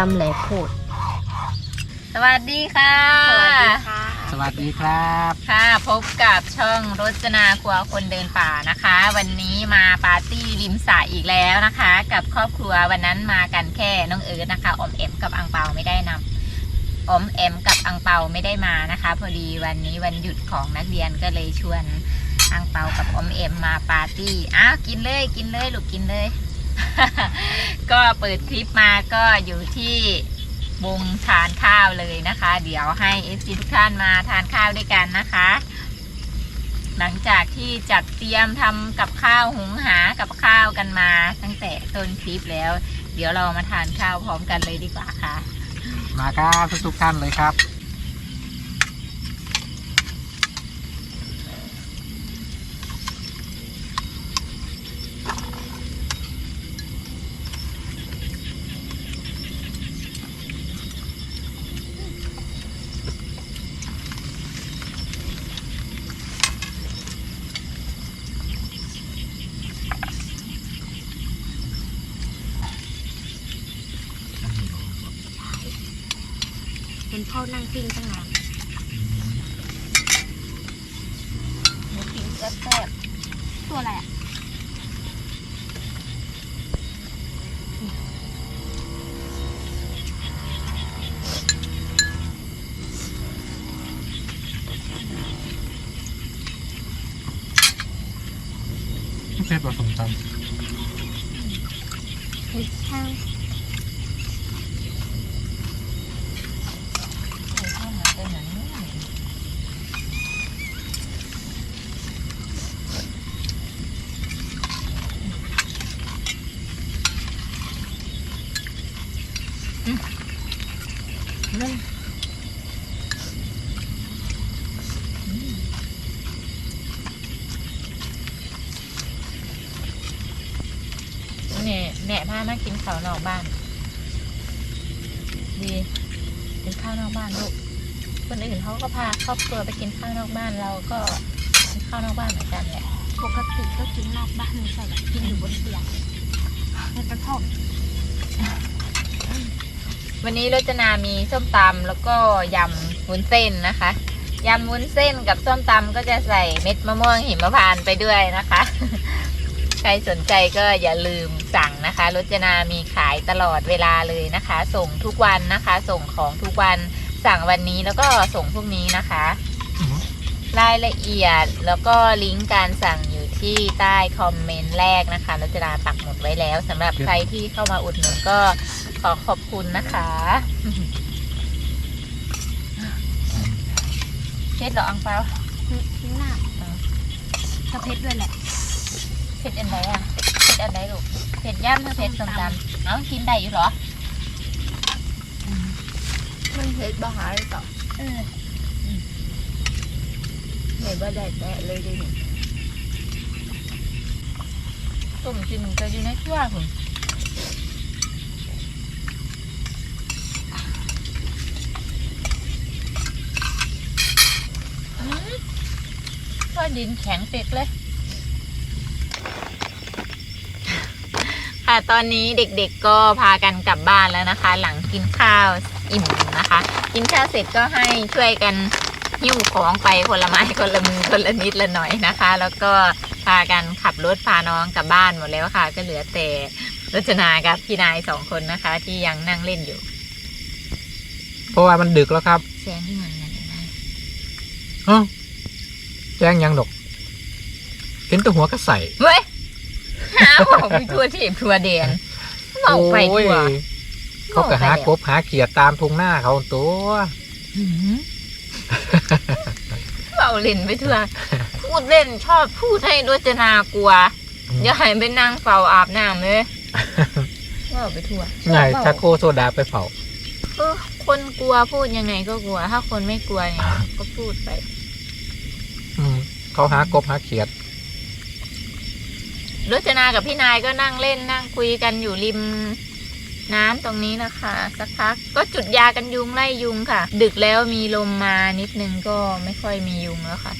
ตำแหลกโคตรสวัสดีค่ะ สวัสดีค่ะ สวัสดีครับ ค่ะพบกับช่องรจนาครัวคนเดินป่านะคะ วันนี้มาปาร์ตี้ริมสระอีกแล้วนะคะ กับครอบครัววันนั้นมากันแค่น้องเอิร์ธนะคะออมเอ็มกับอังเปาไม่ได้นำออมเอ็มกับอังเปาไม่ได้มานะคะ พอดีวันนี้วันหยุดของนักเรียนก็เลยชวนอังเปากับออมเอ็มมาปาร์ตี้อ้าวกินเลยกินเลยลูกกินเลย ก็เปิดคลิปมาก็อยู่ที่วงทานข้าวเลยนะคะ เดี๋ยวให้เอฟซีทุกท่านมาทานข้าวด้วยกันนะคะ หลังจากที่จัดเตรียมทำกับข้าวหุงหากับข้าวกันมา ตั้งแต่ต้นคลิปแล้ว เดี๋ยวเรามาทานข้าวพร้อมกันเลยดีกว่าค่ะ มาครับทุกทุกๆท่านเลยครับ เป็นพ่อนั่งปิ้งตั้งนาน หมูปิ้งแซ่บ ตัวอะไรอะ เพชรผสมต เฮ้ยช่าง ๆใส่ข้าวเหมือนกันนะเนี่ยอืมมัน เนี่ยแหน่พามากินข้าวน อกบ้าน ดีกินข้าวนอกบ้านลูกคนอื่นเขาก็พาครอบครัวไปกินข้าวนอกบ้านเราก็กินข้าวนอกบ้านเหมือนกันแหละปกติก็กินนอกบ้านไม่ใช่หรอกินอยู่บนเตียงในกระท่อมวันนี้รจนามีส้มตำแล้วก็ยำวุ้นเส้นนะคะยำวุ้นเส้นกับส้มตำก็จะใส่เม็ดมะม่วงหิมพานต์ไปด้วยนะคะ ใครสนใจก็อย่าลืมสั่งนะคะรจนามีขายตลอดเวลาเลยนะคะ ส่งทุกวันนะคะ ส่งของทุกวันสั่งวันนี้แล้วก็ส่งพรุ่งนี้นะคะำรายละเอียดแล้วก็ลิงก์การสั่งอยู่ที่ใต้คอมเมนต์แรกนะคะรจนาปักหมุดไว้แล้วสำหรับใครที่เข้ามาอุดหนุนก็ขอขอบคุณนะคะเช็ดเหรออังเปาทิ้งหน้าถ้าเพชรด้วยแหละ เผ็ดอันไหนอะเผ็ดอันไหนลูกเผ็ดย่ำหรือเผ็ดส้มตำเอ้ากินได้อยู่เหรอมันเพชรบ้าหายต่อเออไหนบ้าได้แตะเลยดิต้มกินก็อยู่ในครัวคุณอืมก็ดินแข็งเปียกเลย ค่ะ ตอนนี้เด็กๆก็พากันกลับบ้านแล้วนะคะ หลังกินข้าวอิ่มนะคะ กินข้าวเสร็จก็ให้ช่วยกันหิ้วของไปคนละไม้คนละมือคนละนิดละหน่อยนะคะ แล้วก็พากันขับรถพาน้องกลับบ้านหมดแล้วค่ะ ก็เหลือแต่รจนากับพี่นายสองคนนะคะ ที่ยังนั่งเล่นอยู่เพราะว่ามันดึกแล้วครับแซงที่มันนั่นนะเอ้าแจ้งยังดอกเห็นแตัวหัวก็ใส่เฮ้ย หาบอกไปทัวทีบทัวเดียนบอกไปทัวโอ้ยเขาก็หากบหาเขียดตามทุ่งหน้าเขาตัวหืมเบาเล่นไปเถอะพูดเล่นชอบพูดให้รจนากลัวอย่าให้ไปนั่งเฝ้าอาบน้ำเลยว่าไปทั่วไงชาโคโซดาไปเผาเออคนกลัวพูดยังไงก็กลัว ถ้าคนไม่กลัวเนี่ยก็พูดไปอืมเขาหากบหาเขียด รจนากับพี่นายก็นั่งเล่นนั่งคุยกันอยู่ริมน้ำตรงนี้นะคะ สักพักก็จุดยากันยุงไล่ยุงค่ะ ดึกแล้วมีลมมานิดนึงก็ไม่ค่อยมียุงแล้วค่ะ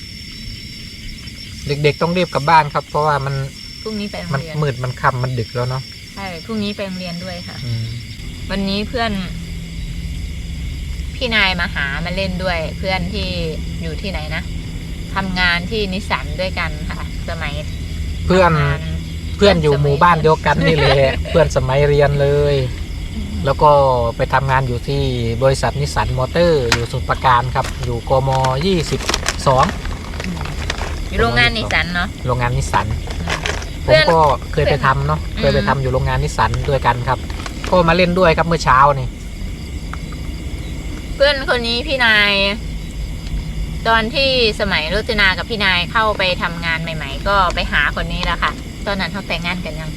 เด็กๆต้องรีบกลับบ้านครับ เพราะว่ามันพรุ่งนี้ไปโรงมันเรียนมืดมันค่ำมันดึกแล้วเนาะใช่พรุ่งนี้ไปโรงเรียนด้วยค่ะ อืมวันนี้เพื่อน พี่นายมาหามาเล่นด้วย เพื่อนที่อยู่ที่ไหนนะทำงานที่นิสสันด้วยกันค่ะ สมัย เพื่อนทำงานเพื่อนอยู่หมู่บ้านเดียวกันนี่แหละ เพื่อนสมัยเรียนเลย แล้วก็ไปทำงานอยู่ที่บริษัทนิสสันมอเตอร์ อยู่สมุทรปราการครับ อยู่กมยี่สิบสองอยู่โรงงานนิสสันเนาะ โรงงานนิสสันเพื่ผมอน ก็เคยไปทำเนาะอืมเคยไปทำอยู่โรงงานนิสสันด้วยกันครับ ก็มาเล่นด้วยครับเมื่อเช้านี่ เพื่อนคนนี้พี่นาย ตอนที่สมัยรจนากับพี่นายเข้าไปทำงานใหม่ ๆ ก็ไปหาคนนี้แหละค่ะ ตอนนั้นเขาแต่งงานกันยัง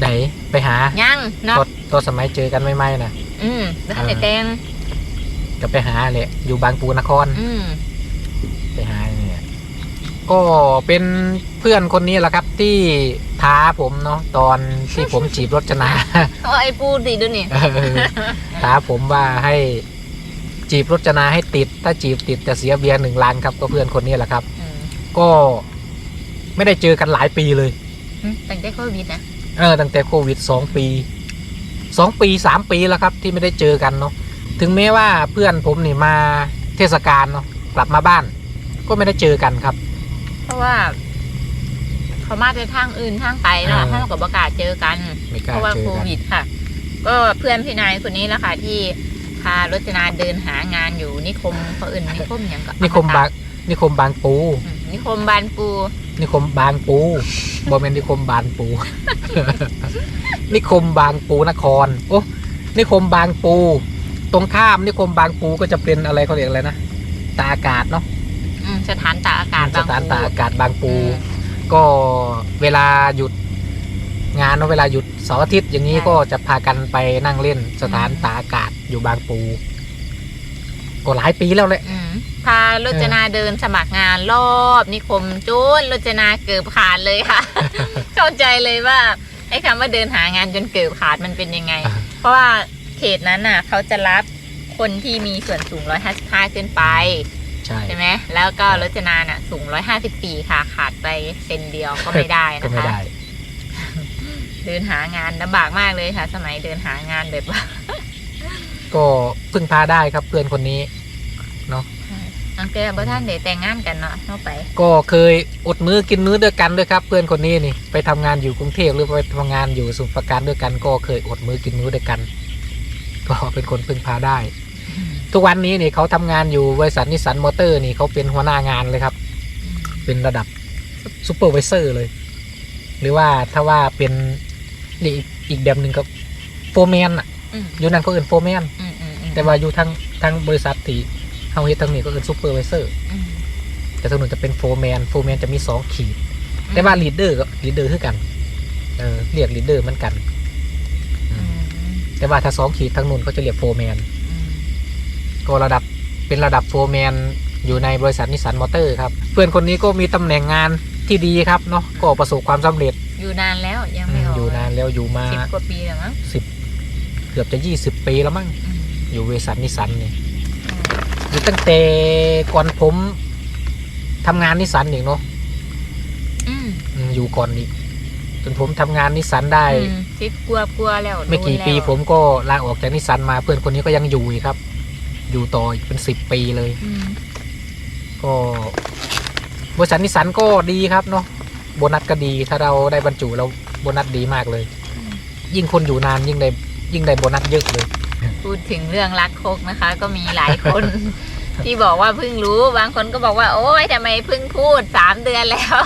ไหนไปหายังเนาะตอนตอนสมัยเจอกันไม่ไม่ๆนะอืมแล้วแต่แต่งก็ไปหาแหละอยู่บางปูนคร อืมไปหาเนี่ยก็เป็นเพื่อนคนนี้แหละครับที่ท้าผมเนาะตอนที่ผมจีบรจนาโอ้ไอ้ปูดิดูนี่เออท้าผมว่าให้ จีบรจนาให้ติด ถ้าจีบติดจะเสียเบียร์หนึ่งล้านครับ ก็เพื่อนคนนี้แหละครับอืมก็ไม่ได้เจอกันหลายปีเลยตั้งแต่โควิดนะเออตั้งแต่โควิดสองปีสองปีสามปีแล้วครับ ที่ไม่ได้เจอกันเนาะถึงแม้ว่าเพื่อนผมนี่มาเทศกาลเนาะกลับมาบ้าน ก็ไม่ได้เจอกันครับ เพราะว่า เขามาแต่ทางอื่นทางไกลเนาะอ่าห้องกับประกล้าศเจอกันไม่กเพล้าราะว่าเจโคอกันวิดค่ะ ก็เพื่อนพี่นายคนนี้แหละค่ะที่พารจนาเดินหางานอยู่นิคมเขาอื่นนิคมอย่างก็นิคมบางนิคมบางปูอืมนิคมบานปู นิคมบางปูบอมเมนนิคมบานปู นิคมบางปูนคร โอ้นิคมบางปู ตรงข้ามนิคมบางปูก็จะเป็นอะไรเขาเรียกอะไรนะตาอากาศเนาะอืมสถานตากอากาศสบางถานปูตาอากาศบางปูอืมก็เวลาหยุดงานเนอะเวลาหยุด เสาร์อาทิตย์อย่างนี้ใช่ก็จะพากันไปนั่งเล่นสถานอืมตากอากาศอยู่บางปู ก็หลายปีแล้วแหละ อืมพารจนาเดินสมัครงานรอบนิคมจูนรจนาเกือบขาดเลยค่ะ เข้าใจเลยว่าไอ้คำว่าเดินหางานจนเกือบขาดมันเป็นยังไงอ่าเพราะว่าเขตนั้นน่ะ เขาจะรับคนที่มีส่วนสูง 155 ขึ้นไป ใช่ ใช่ไหม แล้วก็ใช่รจนาน่ะสูง 154 ค่ะ ขาดไปเซนเดียวก็ไม่ได้ก็นะไม่คะ ได้ เดินหางานลำบากมากเลยค่ะ สมัยเดินหางานแบบว่าก็พึ่งพาได้ครับเพื่อนคนนี้ อังเกอร์บ่ท่านเดี๋ยวแต่งงานกันเนาะเข้าไป ก็เคยอดมื้อกินมื้อด้วยกันด้วยครับ เพื่อนคนนี้นี่ไปทำงานอยู่กรุงเทพหรือไปทำงานอยู่สมุทรปราการด้วยกัน ก็เคยอดมื้อกินมื้อด้วยกัน ก็เป็นคนพึ่งพาได้ ทุกวันนี้นี่เขาทำงานอยู่บริษัทนิสสันมอเตอร์นี่เขาเป็นหัวหน้างานเลยครับ เป็นระดับซูเปอร์ไวเซอร์เลย หรือว่าถ้าว่าเป็น นี่อีกอีกแบบหนึ่งก็โฟร์แมนอะอืมอยู่นั่นก็เอินโฟร์แมนอืมอืมอืมแต่ว่าอยู่ทางทางบริษัทที่เฮาเฮ็ดทางนี้ก็เอินซูเปอร์ไวเซอร์ อืมแต่ทางนู้นจะเป็นโฟร์แมนโฟร์แมนจะมีสองขีด แต่ว่าลีดเดอร์ก็ลีดเดอร์คือกัน เออเรียกลีดเดอร์เหมือนกัน อืมแต่ว่าถ้าสองขีดทางนู้นเขาจะเรียกโฟร์แมน อืมก็ระดับเป็นระดับโฟร์แมนอยู่ในบริษัทนิสสันมอเตอร์ครับ เพื่อนคนนี้ก็มีตำแหน่งงานที่ดีครับเนาะก็ประสบความสำเร็จ อยู่นานแล้วยังอืไม่ม ออกอยู่นานแล้วอยู่มาสิบกว่าปีแล้วมั้งสิบเกือบจะยี่สิบปีแล้วมั้งอืมอยู่บริษัทนิสสันนี่อยู่ตั้งแต่ก่อนผมทำงานนิสสันอีกเนาะอืมอืมอยู่ก่อนอีกจนผมทำงานนิสสันได้อืมสิบกลัวกลัวแล้วไม่กี่โดนแล้วปีผมก็ลาออกจากนิสสันมาเพื่อนคนนี้ก็ยังอยู่อีกครับ อยู่ต่ออีกเป็นสิบปีเลยอืมก็บริษัทนิสสันก็ดีครับเนาะโบนัสก็ดีถ้าเราได้บรรจุแล้ว โบนัสดีมากเลย ยิ่งคนอยู่นานยิ่งได้ยิ่งได้โบนัสเยอะเลย พูดถึงเรื่องรักคกนะคะ ก็มีหลายคน ที่บอกว่าเพิ่งรู้ บางคนก็บอกว่า โอ๊ยทำไมเพิ่งพูดสามเดือนแล้ว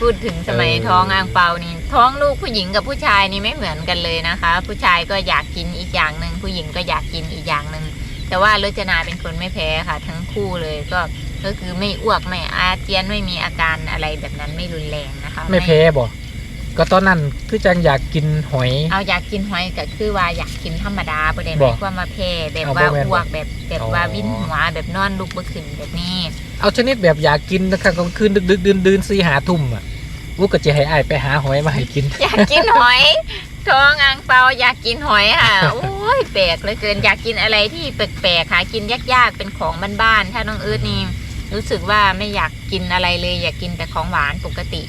พูดถึงสมัยเออท้องอ่างเปานี่ ท้องลูกผู้หญิงกับผู้ชายนี่ไม่เหมือนกันเลยนะคะ ผู้ชายก็อยากกินอีกอย่างหนึ่งผู้หญิงก็อยากกินอีกอย่างหนึ่งแต่ว่ารจนาเป็นคนไม่แพ้ค่ะ ทั้งคู่เลยก็ก็คือไม่อ้วกไม่อาเจียนไม่มีอาการอะไรแบบนั้นไม่รุนแรงนะคะ ไม่แพ้บ่ ก็ตอนนั้นคือจังอยากกินหอย เอาอยากกินหอยก็คือว่าอยากกินธรรมดาบ่ได้หบ่มายความว่าแพ้แบบเอาว่าบ่แม่นบ่อ้วกแบบแบบอ๋อว่าวินหัวแบบนอนลุกบ่ขึ้นแบบนี้ เอาชนิดแบบอยากกินนะครับกลางคืนดึกดึกดื่นดื่นสี่หาทุ่มอะวุกก็จะให้อ้ายไปหาหอยมาให้กิน อยากกินหอยท้องอ่างเปาอยากกินหอยค่ะโอ้ยแปลกเหลือเกินอยากกินอะไรที่แปลกๆหากินยากๆเป็นของบ้านๆถ้าน้องเอิร์ธนี่รู้สึกว่าไม่อยากกินอะไรเลย อยากกินแต่ของหวานปกติ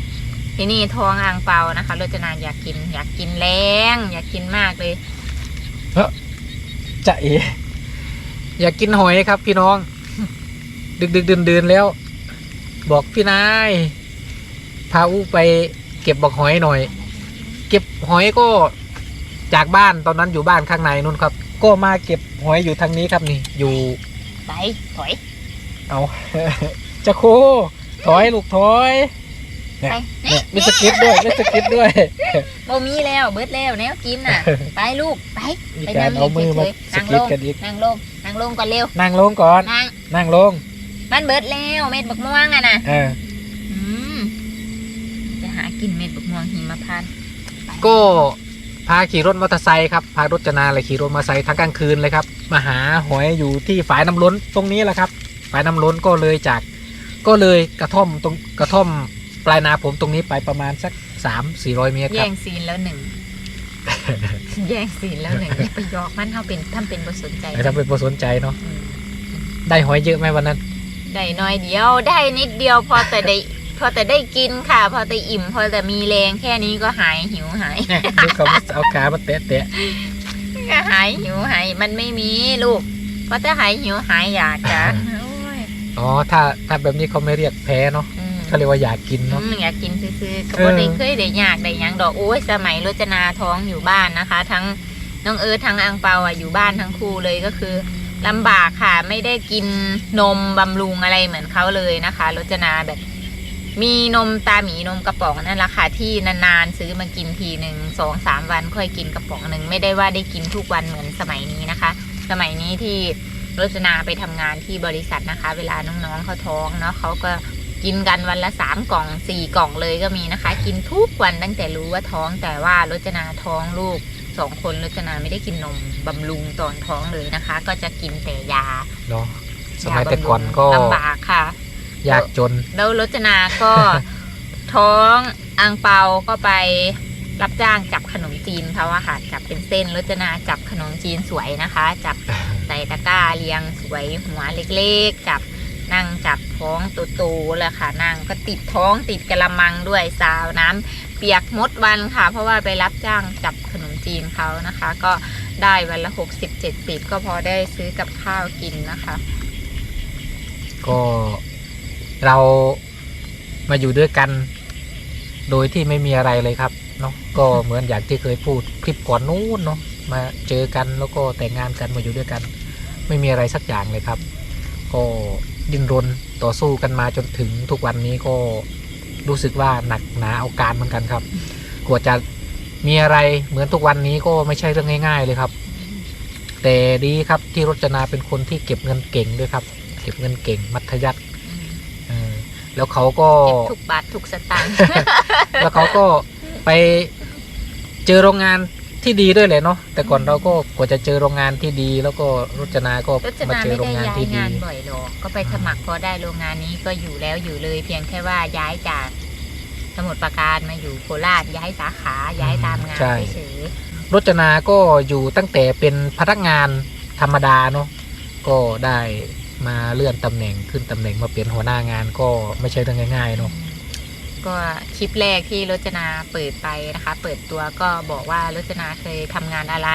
ที่นี่ท้องอ่างเปานะคะรจนาอยากกิน อยากกินแรงอยากกินมากเลยจะเออยากกินหอยครับ พี่น้อง ดึกดึกเดินเดินๆแล้ว บอกพี่นายพาอู้ไปเก็บบอกหอยหน่อย เก็บหอยก็จากบ้านตอนนั้นอยู่บ้านข้างในนู่นครับ ก็มาเก็บหอยอยู่ทางนี้ครับนี่ อยู่ไปถอยเอาจะโคถอยลูกถอยเนี่ยไป เนี่ยมิสกิดด้วยมิสกิดด้วยโบมีแล้วเบิดแล้วแนวกินน่ะ ไปลูกไปมีไปการนั่งเอามือมาเฉยๆสกิดกันอีกนั่งลงนั่งลงก่อนเร็วนั่งลงก่อน นั่งนั่งลงมันเบิดแล้วเม็ดบักม่วงอะนะเอออืมจะหากินเม็ดบักม่วงหิมพานต์ก็พาขี่รถมอเตอร์ไซค์ครับพารถจนาเลยขี่รถมอเตอร์ไซค์ทั้งกลางคืนเลยครับมาหาหอยอยู่ที่ฝายน้ำล้นตรงนี้แหละครับ ฝายน้ำล้นก็เลยจาก ก็เลยกระท่อมตรงกระท่อม ปลายนาผมตรงนี้ไปประมาณสักสามสี่ร้อยเมตรคแย่รับ งซีนแล้วหนึ่ง แย่งซีนแล้วหนึ่งอย่าไปหยอกมันเท่าเป็นทำเป็นบ่สนใจไอ้ถ้าเป็นผู้สนใจเนาะอืมได้หอยเยอะไหมวันนั้น ได้น้อยเดียว ได้นิดเดียวพอแต่ได้ พอแต่ได้กินค่ะ พอแต่อิ่ม พอแต่มีแรงแค่นี้ก็หายหิวหาย เนี่ยดูเขาเอาขามาแตะแตะก็หายหิวหายมันไม่มีลูกพอแต่หายหิวหายอยากจ้ะโอ้ยอ๋อถ้าถ้าแบบนี้เขาไม่เรียกแพ้เนาะอืม เขาเรียกว่าอยากกินเนาะ อืมอยากกินซื้อๆก็เออบ่ได้เคยได้อยากได้หยังดอกโอ้ยสมัยรจนาท้องอยู่บ้านนะคะ ทั้งน้องเอิร์ธทั้งอังเปาอะอยู่บ้านทั้งคู่เลยก็คือลำบากค่ะ ไม่ได้กินนมบำรุงอะไรเหมือนเขาเลยนะคะรจนาแบบ มีนมตาหมีนมกระป๋องนั่นแหละค่ะที่นานๆซื้อมากินทีหนึ่งสองสามวันค่อยกินกระป๋องหนึ่งไม่ได้ว่าได้กินทุกวันเหมือนสมัยนี้นะคะ สมัยนี้ที่รจนาไปทำงานที่บริษัทนะคะ เวลาน้องๆเขาท้องเนาะเขาก็ กินกันวันละสามกล่องสี่กล่องเลยก็มีนะคะ กินทุกวันตั้งแต่รู้ว่าท้องแต่ว่ารจนาท้องลูกสองคนรจนาไม่ได้กินนมบำรุงตอนท้องเลยนะคะ ก็จะกินแต่ยาเนาะสมัยแต่ก่อนก็ลำบากค่ะ ยากจน แล้วรจนาก็ท้องอังเปาก็ไปรับจ้างจับขนมจีนเขาอะค่ะจับเป็นเส้นรจนาจับขนมจีนสวยนะคะ จับใส่ตะกร้าเรียงสวยหัวเล็กๆ จับ นั่งจับท้องโตๆเลยค่ะนั่งก็ติดท้องติดกระมังด้วยสาวน้ำเปียกมดวันค่ะ เพราะว่าไปรับจ้างจับขนมจีนเขานะคะ ก็ได้วันละหกสิบเจ็ดสิบก็พอได้ซื้อกับข้าวกินนะคะ ก็เรามาอยู่ด้วยกัน โดยที่ไม่มีอะไรเลยครับเนาะก็เหมือนอย่างที่เคยพูดคลิปก่อนนู้นเนาะมาเจอกันแล้วก็แต่งงานกันมาอยู่ด้วยกัน ไม่มีอะไรสักอย่างเลยครับ ก็ ดิ้นรนต่อสู้กันมาจนถึงทุกวันนี้ก็รู้สึกว่าหนักหนาเอาการเหมือนกันครับกว่าจะมีอะไรเหมือนทุกวันนี้ก็ไม่ใช่เรื่องง่ายๆเลยครับ แต่ดีครับที่รจนาเป็นคนที่เก็บเงินเก่งด้วยครับ เก็บเงินเก่งมัธยัติเออแล้วเขาก็เก็บทุกบาททุกสตางค์แล้วเขาก็ไปเจอโรงงาน ที่ดีด้วยเลยเนาะแต่ก่อนเราก็กว่าจะเจอโรงงานที่ดีแล้วก็รจนาก็รจมานาเจอไม่โรได้งงานย้ายที่ดี งานบ่อยหรอก ก็ไปสมัครพอได้โรงงานนี้ก็อยู่แล้วอยู่เลย เพียงแค่ว่าย้ายจากสมุทรปราการมาอยู่โคราชย้ายสาขาย้ายตามงานใช่ เฉยรจนาก็อยู่ตั้งแต่เป็นพนักงานธรรมดาเนาะก็ได้มาเลื่อนตำแหน่งขึ้นตำแหน่งมาเป็นหัวหน้างานก็ไม่ใช่เรื่องง่ายๆเนาะ ก็คลิปแรกที่รจนาเปิดไปนะคะ เปิดตัวก็บอกว่ารจนาเคยทำงานอะไร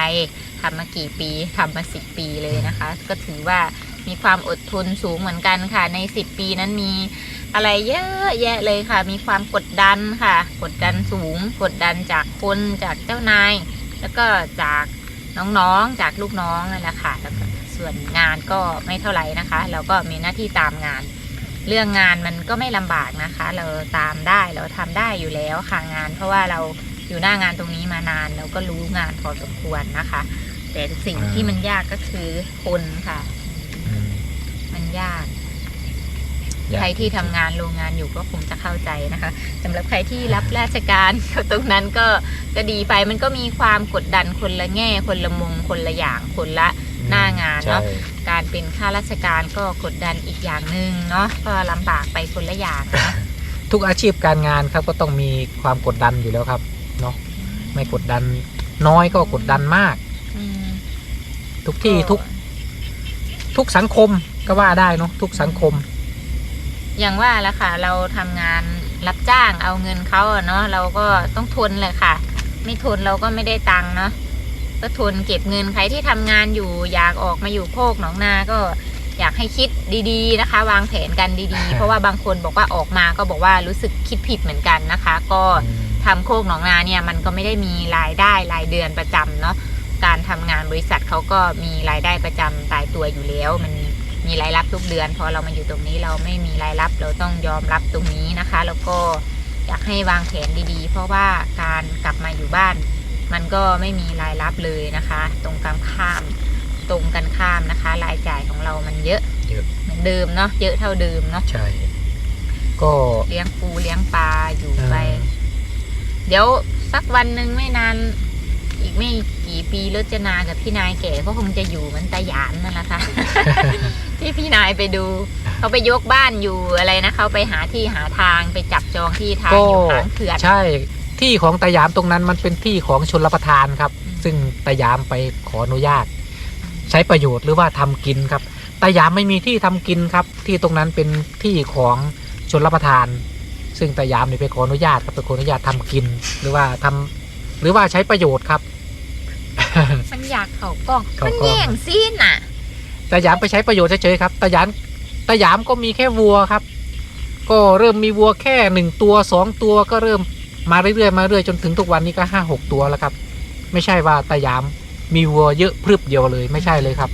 ทำมากี่ปีทำมาสิบปีเลยนะคะ ก็ถือว่ามีความอดทนสูงเหมือนกันค่ะ ในสิบปีนั้นมีอะไรเยอะแยะเลยค่ะ มีความกดดันค่ะ กดดันสูง กดดันจากคนจากเจ้านาย แล้วก็จากน้องๆ จากลูกน้องนั่นแหละค่ะ แล้วก็ส่วนงานก็ไม่เท่าไหร่นะคะ เราก็มีหน้าที่ตามงาน เรื่องงานมันก็ไม่ลำบากนะคะ เราตามได้เราทำได้อยู่แล้วค่ะงาน เพราะว่าเราอยู่หน้างานตรงนี้มานานเราก็รู้งานพอสมควรนะคะ แต่สิ่งที่มันยากก็คือคนค่ะอืมมันยากยาก ใครที่ทำงานโรงงานอยู่ก็คงจะเข้าใจนะคะสำหรับใครที่รับราชการตรงนั้นก็จะดีไปมันก็มีความกดดันคนละแง่ คนละมุมคนละอย่างคนละหน้างานเนาะใช่ การเป็นข้าราชการก็กดดันอีกอย่างหนึ่งเนาะก็ลำบากไปคนละอย่างนะทุกอาชีพการงานครับก็ต้องมีความกดดันอยู่แล้วครับเนาะไม่กดดันน้อยก็กดดันมาก อืมทุกที่ทุกทุกสังคมก็ว่าได้เนาะทุกสังคม อย่างว่าแล้วค่ะ เราทำงานรับจ้างเอาเงินเขาอะเนาะเราก็ต้องทนเลยค่ะ ไม่ทนเราก็ไม่ได้ตังค์เนาะ ก็ทนเก็บเงินใครที่ทำงานอยู่อยากออกมาอยู่โคกหนองนาก็อยากให้คิดดีๆนะคะ วางแผนกันดีๆ เพราะว่าบางคนบอกว่าออกมาก็บอกว่ารู้สึกคิดผิดเหมือนกันนะคะ ก็อืมทำโคกหนองนาเนี่ยมันก็ไม่ได้มีรายได้รายเดือนประจำเนาะการทำงานบริษัทเขาก็มีรายได้ประจำตายตัวอยู่แล้ว มันมีรายรับทุกเดือน พอเรามาอยู่ตรงนี้เราไม่มีรายรับเราต้องยอมรับตรงนี้นะคะ แล้วก็อยากให้วางแผนดีๆ เพราะว่าการกลับมาอยู่บ้าน มันก็ไม่มีรายรับเลยนะคะ ตรงกันข้ามตรงกันข้ามนะคะ รายจ่ายของเรามันเยอะเยอะเหมือนเดิมเนาะเยอะเท่าเดิมเนาะใช่ ก็เลี้ยงปูเลี้ยงปลาอยู่เออไป เดี๋ยวสักวันหนึ่งไม่นานอีกไม่กี่ปีรจนากับพี่นายแก่ก็คงจะอยู่เหมือนตาหยานนั่นแหละค่ะที่พี่นายไปดู เขาไปยกบ้านอยู่อะไรนะเขาไปหาที่หาทางไปจับจองที่ทางก็อยู่หางเขื่อนใช่ ที่ของตายามตรงนั้นมันเป็นที่ของชนรับประทานครับอืมซึ่งตายามไปขออนุญาต ใช้ประโยชน์หรือว่าทำกินครับตายามไม่มีที่ทำกินครับ ที่ตรงนั้นเป็นที่ของชนรับประทาน ซึ่งตายามนี่ไปขออนุญาตครับไปขออนุญาตทำกิน หรือว่าทำหรือว่าใช้ประโยชน์ครับ มันอยากเขากล้องเขามันกล้องแย่งซีนอะตายามไปใช้ประโยชน์เฉยๆครับตายามตายามก็มีแค่วัวครับ ก็เริ่มมีวัวแค่หนึ่งตัวสองตัวก็เริ่ม มาเรื่อยๆมาเรื่อยจนถึงทุกวันนี้ก็ห้าหกตัวแล้วครับ ไม่ใช่ว่าตายามมีวัวเยอะพรึบเดียวเลยไม่ใช่เลยครับ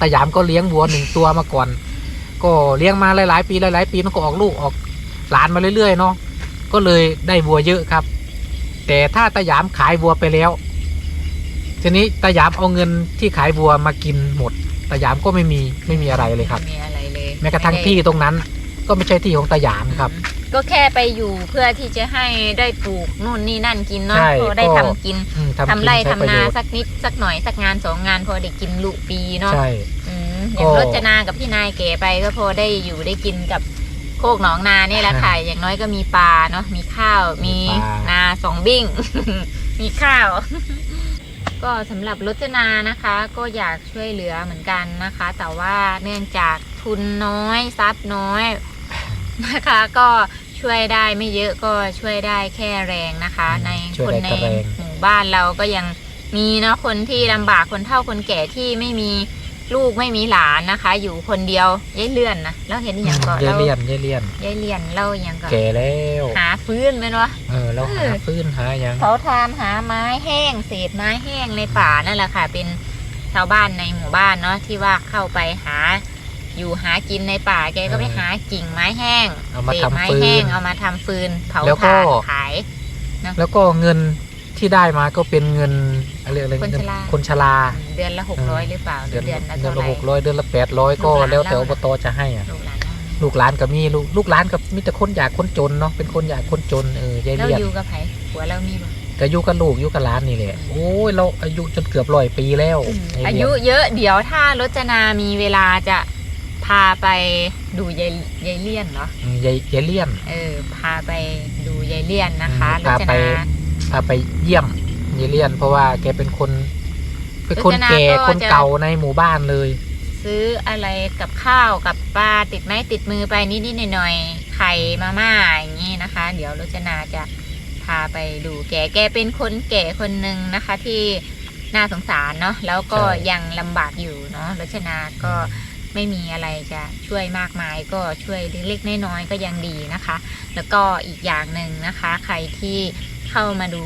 ตายามก็เลี้ยงวัวหนึ่งตัวมาก่อน ก็เลี้ยงมาหลาย ๆ ปีหลายๆปีมันก็ออกลูกออกหลานมาเรื่อยๆเนาะก็เลยได้วัวเยอะครับ แต่ถ้าตายามขายวัวไปแล้ว ทีนี้ตายามเอาเงินที่ขายวัวมากินหมดตายามก็ไม่มีไม่มีอะไรเลยครับ ไม่มีอะไรเลยแม้กระทั่งไได้ที่ตรงนั้นก็ไม่ใช่ที่ของตายามครับอืม ก็แค่ไปอยู่เพื่อที่จะให้ได้ปลูกนู่นนี่นั่นกินเนาะใช่พอได้ก็ ทำกินอืมทำกินไร่ใช้ทำประนาโยชน์สักนิดสักหน่อยสักงานสองงานพอได้กินลูกปีเนาะใช่ อืมอย่างก็รจนากับพี่นายเก๋ไปก็พอได้อยู่ได้กินกับโคกหนองนานี่แหละค่ะอย่างน้อยก็มีปลาเนาะมีข้าวมีมีปลา นาสองบิ้ง มีข้าว ก็สำหรับรจนานะคะ ก็อยากช่วยเหลือเหมือนกันนะคะ แต่ว่าเนื่องจากทุนน้อยทรัพย์น้อย นะคะก็ ช่วยได้ไม่เยอะก็ช่วยได้แค่แรงนะคะ ในช่วยคนได้ในแต่แรง หมู่บ้านเราก็ยังมีเนาะคนที่ลำบากคนเฒ่าคนแก่ที่ไม่มีลูกไม่มีหลานนะคะ อยู่คนเดียวยายเลื่อนนะแล้วเห็นอหย่างก่อนยายเราเลี่ยนยายเลี่ยน ยายเลี่ยนเล่าอหย่างก่อนแก่แล้วหาฟื้นไหมเนาะเออแล้วเอหาอฟื้นหายังเขาทานหาไม้แห้งเศษไม้แห้งในป่านั่นแหละค่ะ เป็นชาวบ้านในหมู่บ้านเนาะที่ว่าเข้าไปหา อยู่หากินในป่าแกก็ไปหากิ่งไม้แห้งเอามาเศษทำไม้ฟืแห้งนเอามาทำฟืน เผาแล้วก็ ถ่านขาย แล้วก็เงินที่ได้มาก็เป็นเงินอะไรอะไรคนเงิชรา คนชรา เดือนละหกร้อยหรือเปล่าหรืเดืออนเดือนละเดือเท่านไหละร่หกร้อยเดือนละแปดร้อยก็ลูกหลานแล้วแต่เล่าอบตจะให้อะ ลูกหลานเล่าลูกหลานก็มีลูกลูกหลานก็มีแต่คนอยากคนจนเนาะเป็นคนอยากคนจนเออยายแล้วเลี่ยนอยู่กับไผหัวเรามีบ่ก็อยู่กับลูกอยู่กับหลานนี่แหละโอ้ยเราอายุจนเกือบร้อยปีแล้วยอาเลี่นยุเยอะเดี๋ยวถ้ารจนามีเวลาจะ พาไปดูยายยายเลี่ยนเนาะอืมยายยายเลี่ยน เออ พาไปดูยายเลี่ยนนะคะอืมรพาจไปนาพาไปเยี่ยมยายเลี่ยน เพราะว่าแกเป็นคนเป็นคนรจนาแก่ก็คนจะเก่าในหมู่บ้านเลย ซื้ออะไรกับข้าวกับปลาติดไม้ติดมือไปนิดๆหน่อยๆไข่มาม่าอย่างนี้นะคะ เดี๋ยวรจนาจะพาไปดูแกแกเป็นคนแก่คนหนึ่งนะคะที่น่าสงสารเนาะแล้วก็ใช่ยังลำบากอยู่เนาะรจนาก็ ไม่มีอะไรจะช่วยมากมายก็ช่วยเล็กๆน้อยๆก็ยังดีนะคะ แล้วก็อีกอย่างหนึ่งนะคะ ใครที่เข้ามาดู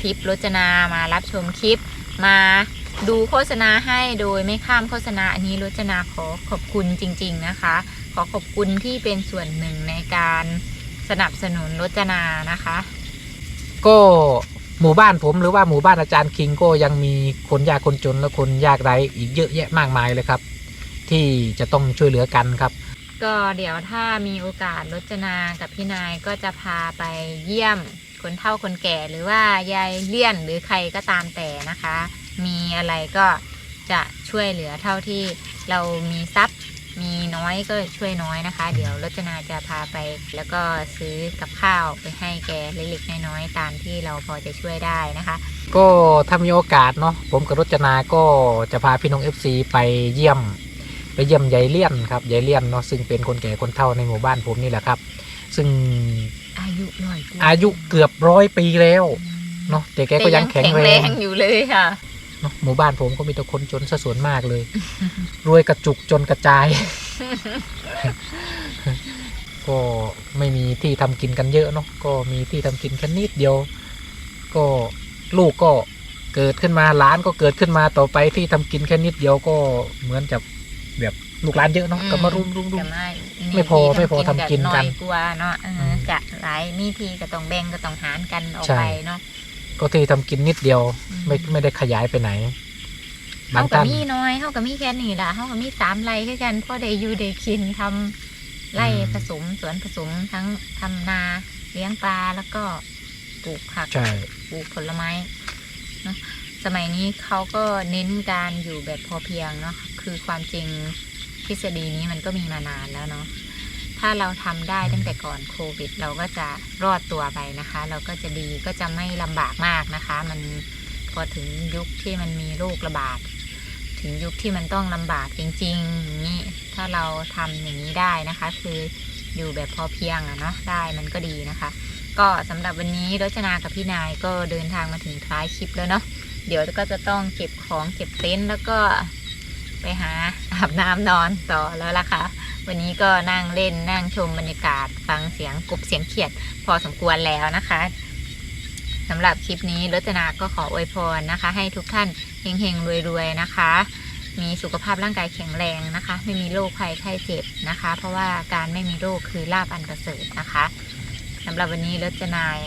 คลิปรจนามารับชมคลิปมาดูโฆษณาให้โดยไม่ข้ามโฆษณาอันนี้รจนาขอขอบคุณจริง ๆนะคะ ขอขอบคุณที่เป็นส่วนหนึ่งในการสนับสนุนรจนานะคะ ก็หมู่บ้านผมหรือว่าหมู่บ้านอาจารย์คิงก็ยังมีคนยากคนจนและคนยากไร้อีกเยอะแยะมากมายเลยครับ ที่จะต้องช่วยเหลือกันครับ ก็เดี๋ยวถ้ามีโอกาสรจนากับพี่นายก็จะพาไปเยี่ยมคนเฒ่าคนแก่หรือว่ายายเลี่ยนหรือใครก็ตามแต่นะคะ มีอะไรก็จะช่วยเหลือเท่าที่เรามีทรัพย์มีน้อยก็ช่วยน้อยนะคะ เดี๋ยวรจนาจะพาไป แล้วก็ซื้อกับข้าวไปให้แกเล็กๆน้อยๆตามที่เราพอจะช่วยได้นะคะ ก็ถ้ามีโอกาสเนาะผมกับรจนาก็จะพาพี่น้อง FC ไปเยี่ยม ไปเยี่ยมยายเลี่ยนครับยายเลี่ยนเนาะซึ่งเป็นคนแก่คนเฒ่าในหมู่บ้านผมนี่แหละครับ ซึ่งอายุร้อยกว่าอายุเกือบร้อยปีแล้วเนาะแต่แกก็ยังแข็งแรงอยู่เลยค่ะเนาะหมู่บ้านผมก็มีแต่คนจนซะส่วนมากเลย รวยกระจุกจนกระจาย ก็ไม่มีที่ทำกินกันเยอะเนาะก็มีที่ทำกินแค่นิดเดียว ก็ลูกก็เกิดขึ้นมาหลานก็เกิดขึ้นมาต่อไปที่ทำกินแค่นิดเดียวก็เหมือนจะ แบบลูกหลานเยอะเนาะอืมก็มารุมรุมรุแต่มไม่ไม่พอไม่พอทำกินกันอยกว่าเนาะเอออมจะหลายมีทีก็ต้องแบ่งก็ต้องหารกันออกใช่ไปเนาะก็ที่ทำกินนิดเดียว อืมไม่ไม่ได้ขยายไปไหนบาเฮางกับท่านมีน้อยเฮากับมีแค่นี้ล่ะเฮากับมีสามไร่คือกันพ่อได้อยู่ได้กินทำไร่ผสมสวนผสมทั้งทำนาเลี้ยงปลาแล้วก็ปลูกผัก ใช่ ปลูกผลไม้เนาะสมัยนี้เขาก็เน้นการอยู่แบบพอเพียงเนาะ คือความจริงทฤษฎีนี้มันก็มีมานานแล้วเนาะถ้าเราทำได้ตั้งแต่ก่อนโควิด เราก็จะรอดตัวไปนะคะ เราก็จะดีก็จะไม่ลำบากมากนะคะ มันพอถึงยุคที่มันมีโรคระบาด ถึงยุคที่มันต้องลำบากจริงๆอย่างนี้ถ้าเราทำอย่างนี้ได้นะคะ คืออยู่แบบพอเพียงอะเนาะได้มันก็ดีนะคะ ก็สำหรับวันนี้รจนากับพี่นายก็เดินทางมาถึงท้ายคลิปแล้วเนาะเดี๋ยวก็จะต้องเก็บของเก็บเต็นท์แล้วก็ ไปหาอาบน้ำนอนต่อแล้วล่ะค่ะ วันนี้ก็นั่งเล่นนั่งชมบรรยากาศฟังเสียงกบเสียงเขียด พอสมควรแล้วนะคะสำหรับคลิปนี้รจนาก็ขออวยพรนะคะ ให้ทุกท่านเฮงๆรวยๆนะคะ มีสุขภาพร่างกายแข็งแรงนะคะ ไม่มีโรคภัยไข้เจ็บนะคะ เพราะว่าการไม่มีโรคคือลาบอันประเสริฐนะคะสำหรับวันนี้รจนาย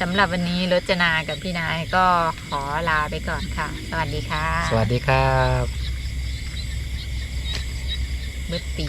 สำหรับวันนี้รจนากับพี่นายก็ขอลาไปก่อนค่ะ สวัสดีค่ะ สวัสดีครับเบิร์ตตี